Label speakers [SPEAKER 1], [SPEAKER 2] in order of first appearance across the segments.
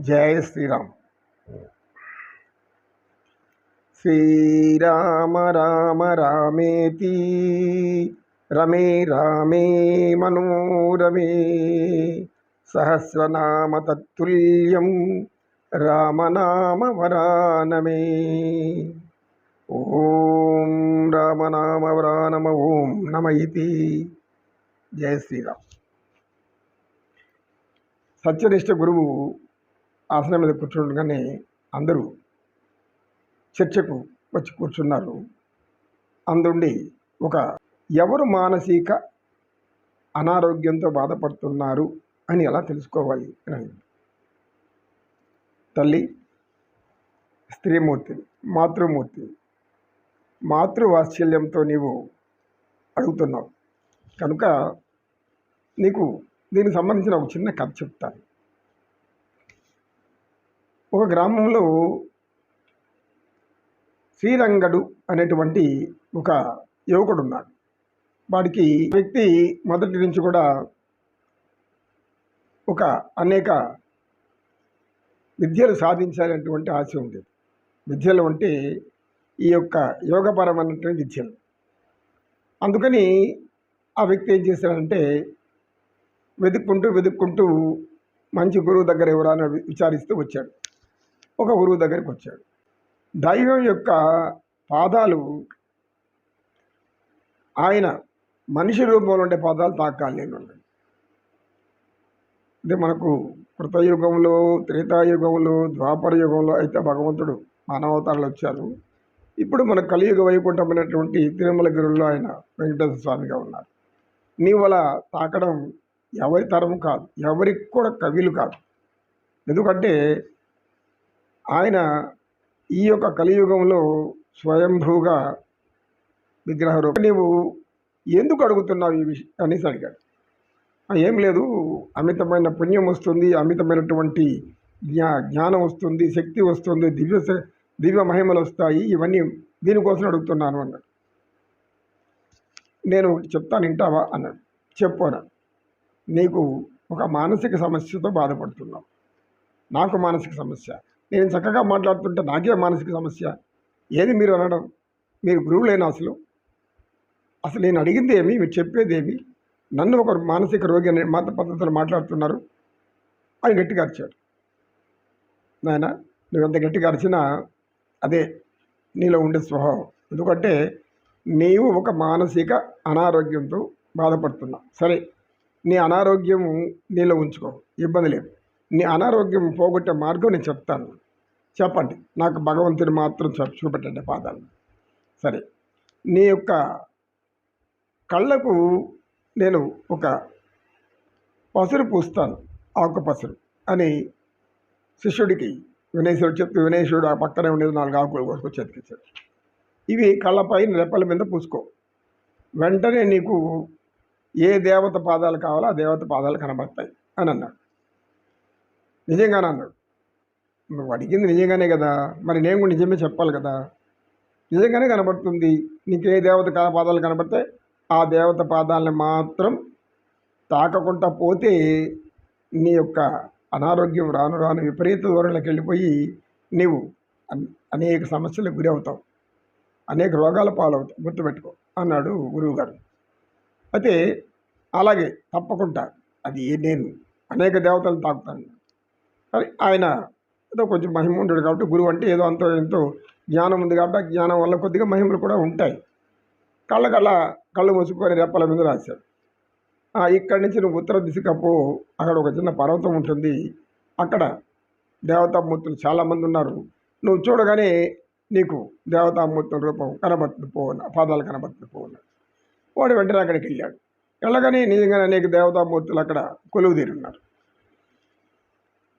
[SPEAKER 1] జయ శ్రీరామ్. శ్రీరామ రామ రామేతి రమే రామే మనోరమే సహస్రనామ తత్తుల్యం రామనామ వరానమే. ఓం రామనామ వరానమ ఓం నమ ఇతి. జయ శ్రీరామ్. సత్యనిష్ట గురువు ఆసనం మీద కూర్చుండగానే అందరూ చర్చకు వచ్చి కూర్చున్నారు. అందుండి ఒక ఎవరు మానసిక అనారోగ్యంతో బాధపడుతున్నారు అని ఎలా తెలుసుకోవాలి అని అడిగింది. తల్లి స్త్రీమూర్తి మాతృమూర్తి మాతృవాత్సల్యంతో నీవు అడుగుతున్నావు. కనుక నీకు దీనికి సంబంధించిన ఒక చిన్న కథ చెప్తాను. ఒక గ్రామంలో శ్రీరంగడు అనేటువంటి ఒక యువకుడు ఉన్నాడు వాడికి వ్యక్తి మొదటి నుంచి కూడా ఒక అనేక విద్యలు సాధించాలనేటువంటి ఆశ ఉండేది. విద్యలు అంటే ఈ యొక్క యోగపరమైనటువంటి విద్యలు. అందుకని ఆ వ్యక్తి ఏం చేశాడంటే వెతుక్కుంటూ వెతుక్కుంటూ మంచి గురువు దగ్గర ఎవరైనా విచారిస్తూ వచ్చాడు. ఒక గురువు దగ్గరికి వచ్చాడు. దైవం యొక్క పాదాలు ఆయన మనిషి రూపంలో ఉండే పాదాలు తాకాలి నేను అన్నాడు. అంటే మనకు కృతయుగంలో త్రేతాయుగంలో ద్వాపర యుగంలో అయితే భగవంతుడు మానవతారులు వచ్చారు. ఇప్పుడు మన కలియుగ వైకుంఠమైనటువంటి తిరుమల గిరుల్లో ఆయన వెంకటేశ్వర స్వామిగా ఉన్నారు. నీవు అలా తాకడం ఎవరి తరం కాదు ఎవరికి కూడా కవిలు కాదు. ఎందుకంటే ఆయన ఈ యొక్క కలియుగంలో స్వయంభూగా విగ్రహ రూపం. నీవు ఎందుకు అడుగుతున్నావు ఈ విషయం అనేసి అడిగాడు. ఏం లేదు అమితమైన పుణ్యం వస్తుంది అమితమైనటువంటి జ్ఞా జ్ఞానం వస్తుంది శక్తి వస్తుంది దివ్య దివ్య మహిమలు వస్తాయి ఇవన్నీ దీనికోసం అడుగుతున్నాను అన్నాడు. నేను చెప్తాను వింటావా అన్నాడు. చెప్పాను నీకు ఒక మానసిక సమస్యతో బాధపడుతున్నావు. నాకు మానసిక సమస్య. నేను చక్కగా మాట్లాడుతుంటే నాకే మానసిక సమస్య. ఏది మీరు అనడం? మీరు గురువులేనా అసలు? అసలు నేను అడిగింది ఏమి? మీరు చెప్పేది ఏమి? నన్ను ఒక మానసిక రోగి అనే మత పద్ధతిలో మాట్లాడుతున్నారు. అని గట్టిగా అరిచాడు. నాయన నువ్వు ఎంత గట్టిగా అరిచినా అదే నీలో ఉండే స్వభావం. ఎందుకంటే నీవు ఒక మానసిక అనారోగ్యంతో బాధపడుతున్నావు. సరే నీ అనారోగ్యం నీలో ఉంచుకో. ఇబ్బంది లేదు. నీ అనారోగ్యం పోగొట్టే మార్గం నేను చెప్తాను. చెప్పండి. నాకు భగవంతుని మాత్రం చూపెట్టండి పాదాలు. సరే. నీ యొక్క కళ్ళకు నేను ఒక పసురు పూస్తాను. ఆకు పసురు అని శిష్యుడికి వినేశ్వరుడు చెప్తే వినేశ్వరుడు ఆ పక్కనే ఉండేది నాలుగు ఆకులు కోసుకొని చేతికిచ్చాడు ఇవి కళ్ళపై రెప్పల మీద పూసుకో. వెంటనే నీకు ఏ దేవత పాదాలు కావాలో ఆ దేవత పాదాలు కనబడతాయి అని అన్నాడు. నిజంగానే అన్నాడు. నువ్వు అడిగింది నిజంగానే కదా. మరి నేను కూడా నిజమే చెప్పాలి కదా. నిజంగానే కనబడుతుంది. నీకు ఏ దేవత పాదాలు కనబడితే ఆ దేవత పాదాలను మాత్రం తాకకుండా పోతే నీ యొక్క అనారోగ్యం రాను రాను విపరీత ధోరణిలోకి వెళ్ళిపోయి నీవు అన్- అనేక సమస్యలకు గురి అవుతావు. అనేక రోగాల పాలవుతావు. గుర్తుపెట్టుకో అన్నాడు గురువుగారు. అయితే అలాగే తప్పకుండా అది నేను అనేక దేవతలు తాకుతాను. కానీ ఆయన ఏదో కొంచెం మహిమ ఉంటాడు కాబట్టి గురువు అంటే ఏదో అంత ఎంతో జ్ఞానం ఉంది కాబట్టి ఆ జ్ఞానం వల్ల కొద్దిగా మహిమలు కూడా ఉంటాయి. కళ్ళ కళ్ళ కళ్ళు మూసుకొని రెప్పల మీద రాశాడు. ఇక్కడి నుంచి నువ్వు ఉత్తర దిశగా అక్కడ ఒక చిన్న పర్వతం ఉంటుంది. అక్కడ దేవతామూర్తులు చాలామంది ఉన్నారు. నువ్వు చూడగానే నీకు దేవతామూర్తుల రూపం కనబడుతుంది పోవన్న పాదాలు కనబడుతుంది పోవన్న వాడు వెంటనే అక్కడికి వెళ్ళాడు. వెళ్ళగానే నిజంగానే అనేక దేవతామూర్తులు అక్కడ కొలువు తీరున్నారు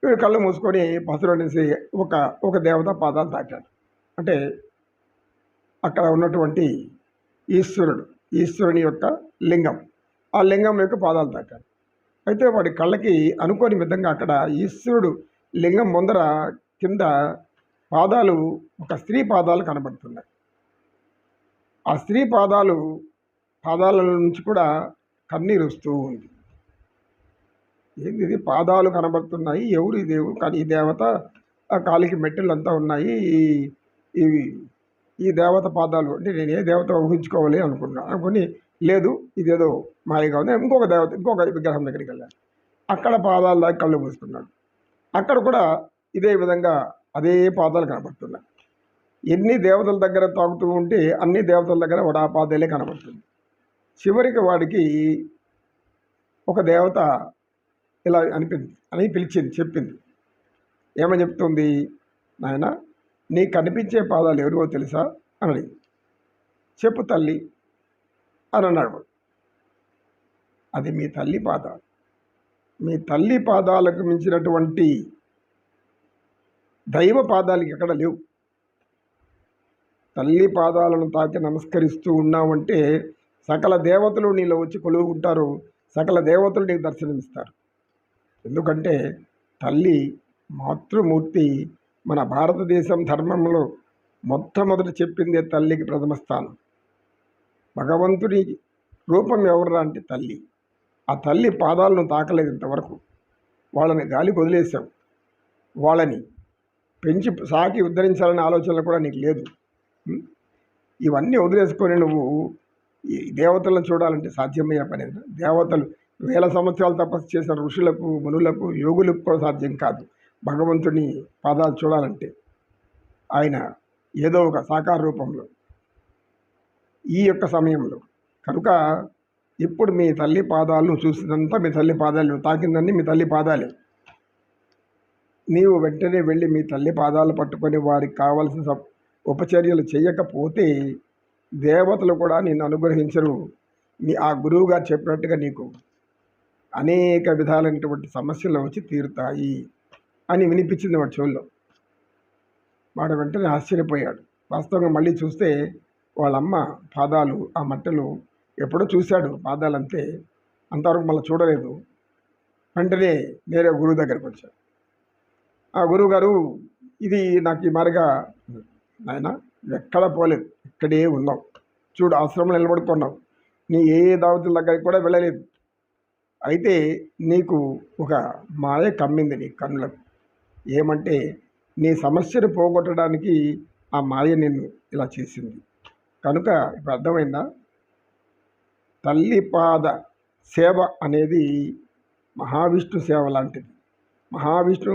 [SPEAKER 1] వీడు కళ్ళు మూసుకొని పసురు అనేసి ఒక ఒక దేవత పాదాలు తాకాడు. అంటే అక్కడ ఉన్నటువంటి ఈశ్వరుడు ఈశ్వరుని యొక్క లింగం. ఆ లింగం యొక్క పాదాలు తాకాడు. అయితే వాడి కళ్ళకి అనుకోని విధంగా అక్కడ ఈశ్వరుడు లింగం ముందర కింద పాదాలు ఒక స్త్రీ పాదాలు కనబడుతున్నాయి. ఆ స్త్రీ పాదాలు పాదాల నుంచి కూడా కన్నీరు వస్తూ ఉంది. ఏంది ఇది? పాదాలు కనబడుతున్నాయి ఎవరు ఈ దేవుడు కానీ ఈ దేవత కాలికి మెట్టెలు అంతా ఉన్నాయి ఈ- ఇవి ఈ దేవత పాదాలు. అంటే నేను ఏ దేవత ఊహించుకోవాలి అనుకున్నా. అనుకుని లేదు ఇదేదో మాయగా ఉంది. ఇంకొక దేవత ఇంకొక విగ్రహం దగ్గరికి వెళ్ళాను. అక్కడ పాదాల దాకా కళ్ళు మూసుకున్నాడు. అక్కడ కూడా ఇదే విధంగా అదే పాదాలు కనబడుతున్నాయి. ఎన్ని దేవతల దగ్గర తాగుతూ ఉంటే అన్ని దేవతల దగ్గర వాడు ఆ పాదాలే కనబడుతుంది. చివరికి వాడికి ఒక దేవత ఇలా అనిపింది. అని పిలిచింది చెప్పింది. ఏమని చెప్తుంది? నాయన నీ కనిపించే పాదాలు ఎవరివో తెలుసా? అని అడిగింది. చెప్పు తల్లి అని అన్నాడు అది మీ తల్లి పాదాలు. మీ తల్లి పాదాలకు మించినటువంటి దైవ పాదాలకి ఎక్కడ లేవు. తల్లి పాదాలను తాకి నమస్కరిస్తూ ఉన్నామంటే సకల దేవతలు నీలో వచ్చి కొలువుకుంటారు. సకల దేవతలు నీకు దర్శనమిస్తారు. ఎందుకంటే తల్లి మాతృమూర్తి మన భారతదేశం ధర్మంలో మొట్టమొదటి చెప్పిందే తల్లికి ప్రథమ స్థానం. భగవంతుడి రూపం ఎవర్రా అంటే తల్లి. ఆ తల్లి పాదాలను తాకలేదు ఇంతవరకు. వాళ్ళని గాలికి వదిలేసాం వాళ్ళని పెంచి సాకి ఉద్ధరించాలనే ఆలోచన కూడా నీకు లేదు. ఇవన్నీ వదిలేసుకొని నువ్వు దేవతలను చూడాలంటే సాధ్యమయ్యే పని దేవతలు వేల సంవత్సరాలు తపస్సు చేసిన ఋషులకు మునులకు యోగులకు కూడా సాధ్యం కాదు. భగవంతుని పాదాలు చూడాలంటే ఆయన ఏదో ఒక సాకార రూపంలో ఈ యొక్క సమయంలో కనుక ఇప్పుడు మీ తల్లి పాదాలను చూసినంత మీ తల్లి పాదాలు తాకిందని మీ తల్లి పాదాలే. నీవు వెంటనే వెళ్ళి మీ తల్లి పాదాలు పట్టుకొని వారికి కావాల్సిన సప్- ఉపచర్యలు చేయకపోతే దేవతలు కూడా నిన్ను అనుగ్రహించరు. మీ ఆ గురువు గారు చెప్పినట్టుగా నీకు అనేక విధాలైనటువంటి సమస్యలు వచ్చి తీరుతాయి అని వినిపించింది వాడి చెవుల్లో. వాడు వెంటనే ఆశ్చర్యపోయాడు. వాస్తవంగా మళ్ళీ చూస్తే వాళ్ళమ్మ పాదాలు ఆ మట్టలు ఎప్పుడో చూశాడు పాదాలు అంతే అంతవరకు మళ్ళీ చూడలేదు. వెంటనే నేరే గురువు దగ్గరికి వచ్చాడు. ఆ గురువు గారు ఇది నాకు ఈ మారిగా నాయన ఎక్కడ పోలేదు. ఇక్కడే ఉన్నావు. చూడు ఆశ్రమంలో నిలబడుకున్నావు. నీ ఏ దావతుల దగ్గరికి కూడా వెళ్ళలేదు. అయితే నీకు ఒక మాయ కమ్మింది నీ కన్నులకు. ఏమంటే నీ సమస్యను పోగొట్టడానికి ఆ మాయ నిన్ను ఇలా చేసింది. కనుక ఇప్పుడు అర్థమైందా? తల్లి పాద సేవ అనేది మహావిష్ణు సేవ లాంటిది. మహావిష్ణు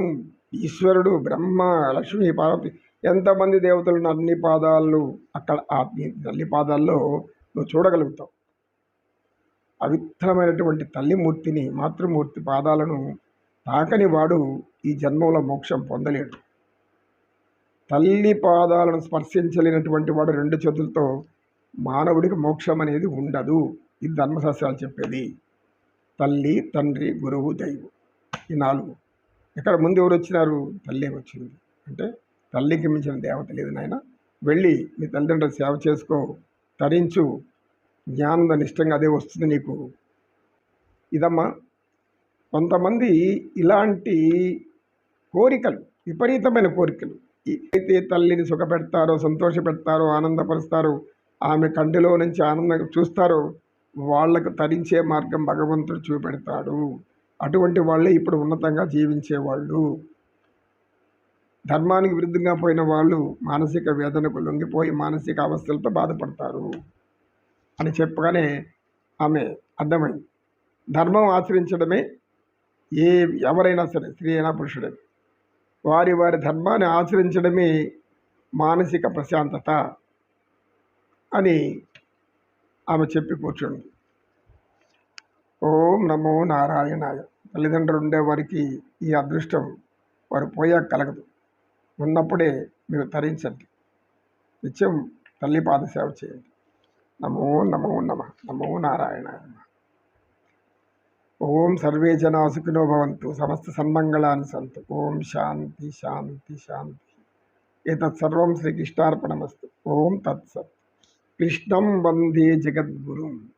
[SPEAKER 1] ఈశ్వరుడు బ్రహ్మ లక్ష్మి పార్వతి ఎంతమంది దేవతలు అన్ని పాదాలు అక్కడ ఆ తల్లి పాదాల్లో నువ్వు చూడగలుగుతావు. పవిత్రమైనటువంటి తల్లిమూర్తిని మాతృమూర్తి పాదాలను తాకని వాడు ఈ జన్మంలో మోక్షం పొందలేడు. తల్లి పాదాలను స్పర్శించలేనటువంటి వాడు రెండు చేతులతో మానవుడికి మోక్షం అనేది ఉండదు. ఇది ధర్మశాస్త్రాలు చెప్పేది. తల్లి తండ్రి గురువు దైవం ఈ నాలుగు. ఇక్కడ ముందు ఎవరు వచ్చినారు? తల్లే వచ్చింది. అంటే తల్లికి మించిన దేవత లేదు నాయన. వెళ్ళి మీ తల్లిదండ్రులు సేవ చేసుకో తరించు జ్ఞానం నిష్టంగా అదే వస్తుంది నీకు. ఇదమ్మా కొంతమంది ఇలాంటి కోరికలు విపరీతమైన కోరికలు. అయితే తల్లిని సుఖపెడతారో సంతోషపెడతారో ఆనందపరుస్తారో ఆమె కంటిలో నుంచి ఆనందం చూస్తారో వాళ్ళకు తరించే మార్గం భగవంతుడు చూపెడతాడు. అటువంటి వాళ్ళే ఇప్పుడు ఉన్నతంగా జీవించేవాళ్ళు. ధర్మానికి విరుద్ధంగా పోయిన వాళ్ళు మానసిక వేదనకు లొంగిపోయి మానసిక అవస్థలతో బాధపడతారు. అని చెప్పగానే ఆమె అర్థమైంది. ధర్మం ఆచరించడమే ఏ ఎవరైనా సరే స్త్రీ అయినా పురుషుడే. వారి వారి ధర్మాన్ని ఆచరించడమే మానసిక ప్రశాంతత అని ఆమె చెప్పి కూర్చుంది. ఓం నమో నారాయణాయ. తల్లిదండ్రులు ఉండేవారికి ఈ అదృష్టం వారు పోయాక కలగదు. ఉన్నప్పుడే మీరు తరించండి. నిత్యం తల్లి పాద సేవ చేయండి. नमो नमो नम, नमो नारायण ओम सर्वे जना सुखिनो समस्त सन्मंगला सन्त। ओम शांति शांति शांति एक सर्वं श्रीकृष्णापणमस्त ओम तत्सत्। कृष्ण वंदे जगद्गुरुम्।